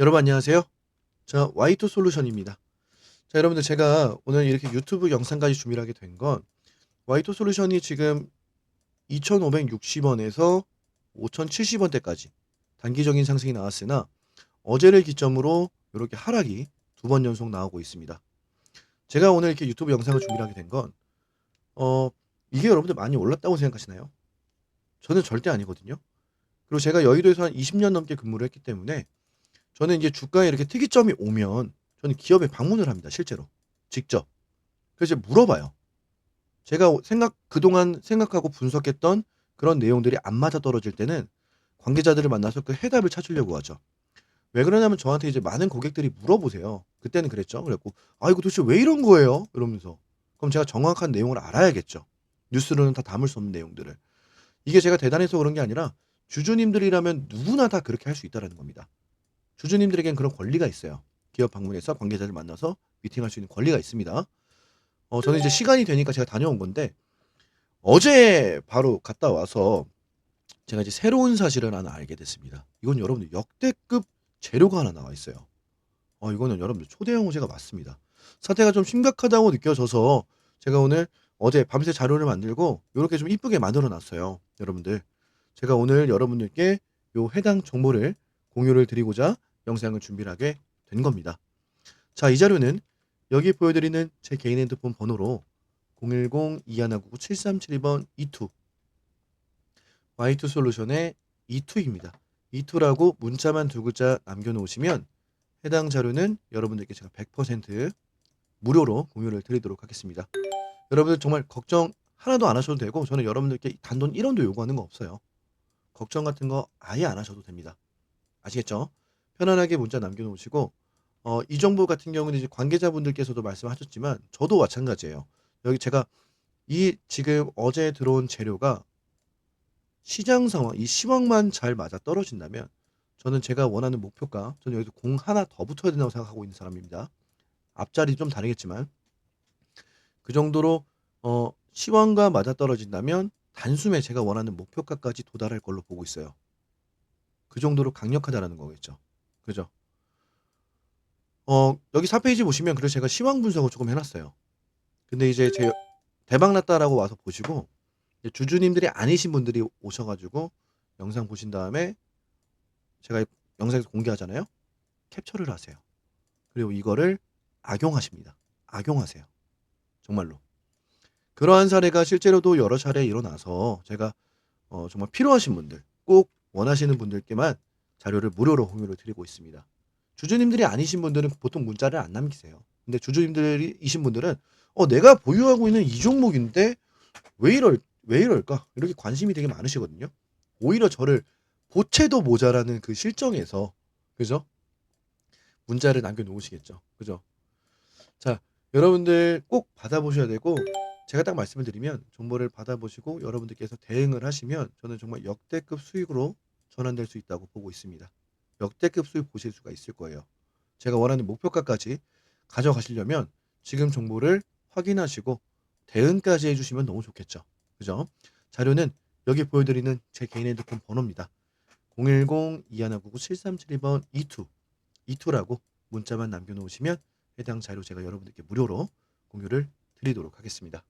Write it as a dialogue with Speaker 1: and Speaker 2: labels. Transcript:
Speaker 1: 여러분 안녕하세요. 자, Y2 솔루션입니다. 자, 여러분들 제가 오늘 이렇게 유튜브 영상까지 준비를 하게 된 건 Y2 솔루션이 지금 2,560원에서 5,070원대까지 단기적인 상승이 나왔으나 어제를 기점으로 이렇게 하락이 두 번 연속 나오고 있습니다. 제가 오늘 이렇게 유튜브 영상을 준비를 하게 된 건 어, 이게 여러분들 많이 올랐다고 생각하시나요? 저는 절대 아니거든요. 그리고 제가 여의도에서 한 20년 넘게 근무를 했기 때문에 저는 이제 주가에 이렇게 특이점이 오면 저는 기업에 방문을 합니다. 실제로. 직접. 그래서 물어봐요. 제가 생각 그동안 생각하고 분석했던 그런 내용들이 안 맞아 떨어질 때는 관계자들을 만나서 그 해답을 찾으려고 하죠. 왜 그러냐면 저한테 이제 많은 고객들이 물어보세요. 그때는 그랬죠. 그랬고 "아 이거 도대체 왜 이런 거예요?" 이러면서. 그럼 제가 정확한 내용을 알아야겠죠. 뉴스로는 다 담을 수 없는 내용들을. 이게 제가 대단해서 그런 게 아니라 주주님들이라면 누구나 다 그렇게 할 수 있다라는 겁니다. 주주님들에겐 그런 권리가 있어요. 기업 방문해서 관계자를 만나서 미팅할 수 있는 권리가 있습니다. 어 저는 이제 시간이 되니까 제가 다녀온 건데 어제 바로 갔다 와서 제가 이제 새로운 사실을 하나 알게 됐습니다. 이건 여러분들 역대급 재료가 하나 나와 있어요. 어 이거는 여러분들 초대형 호재가 맞습니다. 사태가 좀 심각하다고 느껴져서 제가 오늘 어제 밤새 자료를 만들고 요렇게 좀 이쁘게 만들어 놨어요. 여러분들. 제가 오늘 여러분들께 요 해당 정보를 공유를 드리고자 영상을 준비를 하게 된 겁니다. 자, 이 자료는 여기 보여드리는 제 개인 핸드폰 번호로 010-2199-7372번 E2 Y2 솔루션의 E2입니다. E2라고 문자만 두 글자 남겨놓으시면 해당 자료는 여러분들께 제가 100% 무료로 공유를 드리도록 하겠습니다. 여러분들 정말 걱정 하나도 안 하셔도 되고 저는 여러분들께 단돈 1원도 요구하는 거 없어요. 걱정 같은 거 아예 안 하셔도 됩니다. 아시겠죠? 편안하게 문자 남겨놓으시고 어, 이 정보 같은 경우는 이제 관계자분들께서도 말씀하셨지만 저도 마찬가지예요. 여기 제가 이 지금 어제 들어온 재료가 시장 상황, 이 시황만 잘 맞아 떨어진다면 저는 제가 원하는 목표가 저는 여기서 공 하나 더 붙어야 된다고 생각하고 있는 사람입니다. 앞자리 좀 다르겠지만 그 정도로 어, 시황과 맞아 떨어진다면 단숨에 제가 원하는 목표가까지 도달할 걸로 보고 있어요. 그 정도로 강력하다라는 거겠죠. 그죠? 어, 여기 4페이지 보시면 그래서 제가 시황 분석을 조금 해놨어요. 근데 이제 제 대박 났다라고 와서 보시고 주주님들이 아니신 분들이 오셔가지고 영상 보신 다음에 제가 영상에서 공개하잖아요. 캡처를 하세요. 그리고 이거를 악용하십니다. 악용하세요. 정말로. 그러한 사례가 실제로도 여러 차례 일어나서 제가 어, 정말 필요하신 분들, 꼭 원하시는 분들께만 자료를 무료로 공유를 드리고 있습니다. 주주님들이 아니신 분들은 보통 문자를 안 남기세요. 근데 주주님들이신 분들은 어 내가 보유하고 있는 이 종목인데 왜 이럴 왜 이럴까? 이렇게 관심이 되게 많으시거든요. 오히려 저를 보채도 모자라는 그 실정에서 그죠? 문자를 남겨 놓으시겠죠. 그죠? 자, 여러분들 꼭 받아보셔야 되고 제가 딱 말씀을 드리면 정보를 받아보시고 여러분들께서 대응을 하시면 저는 정말 역대급 수익으로 전환될 수 있다고 보고 있습니다. 역대급 수익 보실 수가 있을 거예요. 제가 원하는 목표가까지 가져가시려면 지금 정보를 확인하시고 대응까지 해주시면 너무 좋겠죠. 그죠? 자료는 여기 보여드리는 제 개인 핸드폰 번호입니다. 010-2199-7372번 22 22라고 문자만 남겨놓으시면 해당 자료 제가 여러분들께 무료로 공유를 드리도록 하겠습니다.